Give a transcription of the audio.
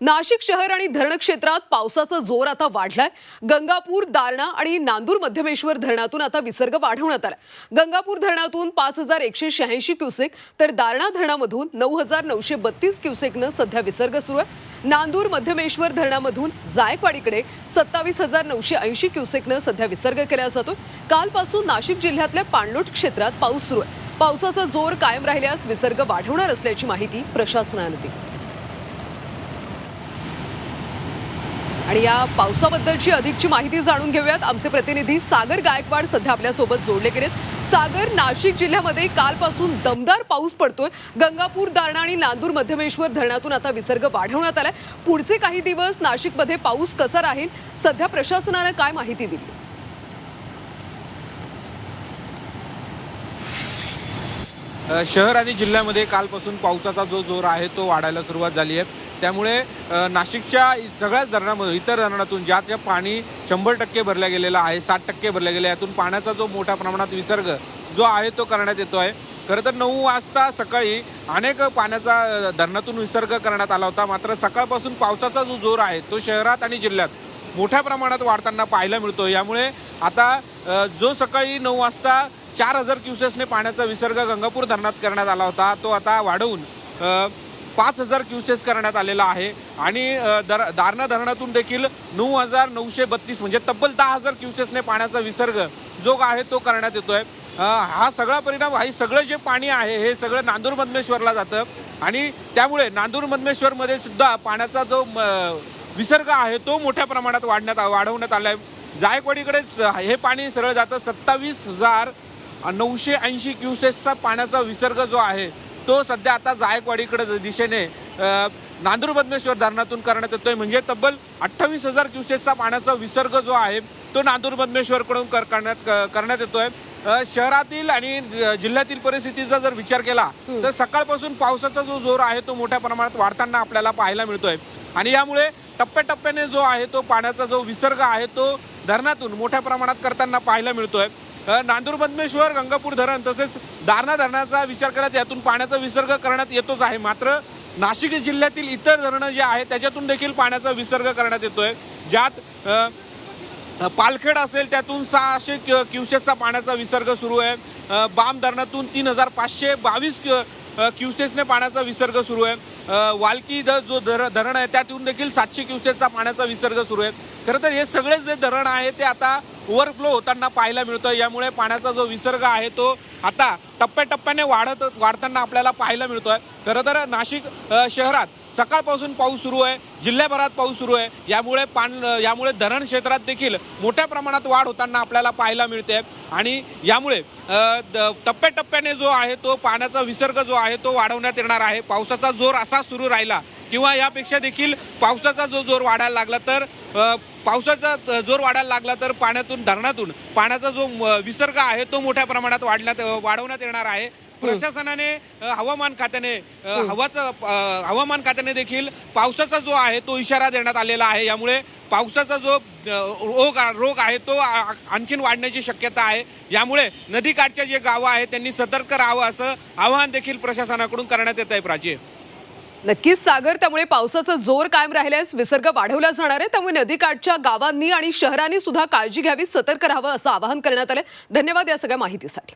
नाशिक शहर आणि धरण क्षेत्रात पावसाचा जोर आता वाढलाय. गंगापूर दारणा आणि नांदूर मध्यमेश्वर धरणातून आता विसर्ग वाढवण्यात आला गंगापूर धरणातून पाच हजार एकशे शहाऐंशी क्युसेक तर दारणा धरणामधून नऊ हजार नऊशे बत्तीस क्युसेकनं सध्या विसर्ग सुरू आहे. नांदूर मध्यमेश्वर धरणामधून जायकवाडीकडे सत्तावीस हजार नऊशे ऐंशी क्युसेकनं सध्या विसर्ग केला जातो कालपासून नाशिक जिल्ह्यातल्या पाणलोट क्षेत्रात पाऊस सुरू आहे. पावसाचा जोर कायम राहिल्यास विसर्ग वाढवणार असल्याची माहिती प्रशासनानं दिली. आणि या पावसाबद्दलची अधिकची माहिती जाणून घेऊयात. आमचे प्रतिनिधी सागर गायकवाड सध्या आपल्यासोबत जोडले गेलेत. सागर नाशिक जिल्ह्यामध्ये कालपासून दमदार पाऊस पडतोय. गंगापूर दारणा आणि नांदूर मध्यमेश्वर धरणातून आता विसर्ग वाढवण्यात आलाय. पुढचे काही दिवस नाशिकमध्ये पाऊस कसा राहील? सध्या प्रशासनानं काय माहिती दिली? शहर आणि जिल्ह्यामध्ये कालपासून पावसाचा जो जोर आहे तो वाढायला सुरुवात झाली आहे. त्यामुळे नाशिकच्या सगळ्याच धरणामधून इतर धरणातून ज्या ज्या पाणी शंभर टक्के भरल्या गेलेलं आहे साठ टक्के भरल्या गेले यातून पाण्याचा जो मोठ्या प्रमाणात विसर्ग जो आहे तो करण्यात येतो आहे. खरं तर नऊ वाजता सकाळी अनेक पाण्याचा धरणातून विसर्ग करण्यात आला होता. मात्र सकाळपासून पावसाचा जो जोर आहे तो शहरात आणि जिल्ह्यात मोठ्या प्रमाणात वाढताना पाहायला मिळतो. यामुळे आता जो सकाळी नऊ वाजता चार हजार क्युसेसने पाण्याचा विसर्ग गंगापूर धरणात करण्यात आला होता तो आता वाढवून पाच हजार क्युसेस करण्यात आलेला आहे. आणि दर दारणा धरणातून देखील नऊ हजार नऊशे बत्तीस म्हणजे तब्बल दहा हजार क्युसेसने पाण्याचा विसर्ग जो आहे तो करण्यात येतोय. आहे हा सगळा परिणाम हा सगळं जे पाणी आहे हे सगळं नांदूर मधमेश्वरला जातं. आणि त्यामुळे नांदूर मधमेश्वरमध्ये सुद्धा पाण्याचा जो म, विसर्ग आहे तो मोठ्या प्रमाणात वाढण्यात वाढवण्यात आला आहे जायकवाडीकडेच हे पाणी सरळ जातं. सत्तावीस हजार नऊशे ऐंशी क्युसेसचा पाण्याचा विसर्ग जो आहे तो सध्या आता जायकवाडीकडे दिशेने नांदूर बदमेश्वर धरणातून करण्यात येतोय. म्हणजे तब्बल अठ्ठावीस हजार क्युसेसचा पाण्याचा विसर्ग जो आहे तो नांदूर बदमेश्वरकडून कर- करण्यात करण्यात येतोय. शहरातील आणि जिल्ह्यातील परिस्थितीचा जर विचार केला तर सकाळपासून पावसाचा जो जोर आहे तो मोठ्या प्रमाणात वाढताना आपल्याला पाहायला मिळतोय. आणि यामुळे टप्प्याटप्प्याने जो आहे तो पाण्याचा जो विसर्ग आहे तो धरणातून मोठ्या प्रमाणात करताना पाहायला मिळतोय. नांदूर बदमेश्वर गंगापूर धरण तसेच दारणा धरणाचा विचार करत यातून पाण्याचा विसर्ग करण्यात येतोच आहे. मात्र नाशिक जिल्ह्यातील इतर धरणं जे आहेत त्याच्यातून देखील पाण्याचा विसर्ग करण्यात येतोय. ज्यात पालखेड असेल त्यातून सहाशे क्यु क्युसेसचा पाण्याचा विसर्ग सुरू आहे. बाम धरणातून तीन हजार पाचशे बावीस क्युसेसने पाण्याचा विसर्ग सुरू आहे. वालकी जो धर धरण आहे त्यातून देखील सातशे क्युसेसचा पाण्याचा विसर्ग सुरू आहे. खरं तर हे सगळे जे धरण आहे ते आता ओव्हरफ्लो होताना पाहायला मिळतं यामुळे पाण्याचा जो विसर्ग आहे तो आता टप्प्याटप्प्याने वाढत वाढताना आपल्याला पाहायला मिळतोय. खरं तर नाशिक शहरात सकाळपासून पाऊस सुरू आहे. जिल्ह्याभरात पाऊस सुरू आहे. यामुळे पाण यामुळे धरण क्षेत्रात देखील मोठ्या प्रमाणात वाढ होताना आपल्याला पाहायला मिळते. आणि यामुळे द- टप्प्याटप्प्याने जो आहे तो पाण्याचा विसर्ग जो आहे तो वाढवण्यात येणार आहे. पावसाचा जोर असा सुरू राहिला किंवा यापेक्षा देखील पावसाचा जो जोर वाढायला लागला तर पावसाचा जोर वाढायला लागला तर पाण्यातून धरणातून पाण्याचा जो विसर्ग आहे तो मोठ्या प्रमाणात वाढण्यात वाढवण्यात येणार आहे. प्रशासनाने हवामान खात्याने हवाचा हवामान खात्याने देखील पावसाचा जो आहे तो इशारा देण्यात आलेला आहे. यामुळे पावसाचा जो रोग रोग आहे तो आणखीन वाढण्याची शक्यता आहे. यामुळे नदीकाठच्या जे गावं आहेत त्यांनी सतर्क राहावं असं आवाहन देखील प्रशासनाकडून करण्यात येत आहे प्राची. नक्कीच सागर त्यामुळे पावसाचा जोर कायम राहिल्यास विसर्ग वाढवला जाणार आहे. त्यामुळे नदीकाठच्या गावांनी आणि शहरांनी सुद्धा काळजी घ्यावी सतर्क राहावं असं आवाहन करण्यात आलं धन्यवाद या सगळ्या माहितीसाठी.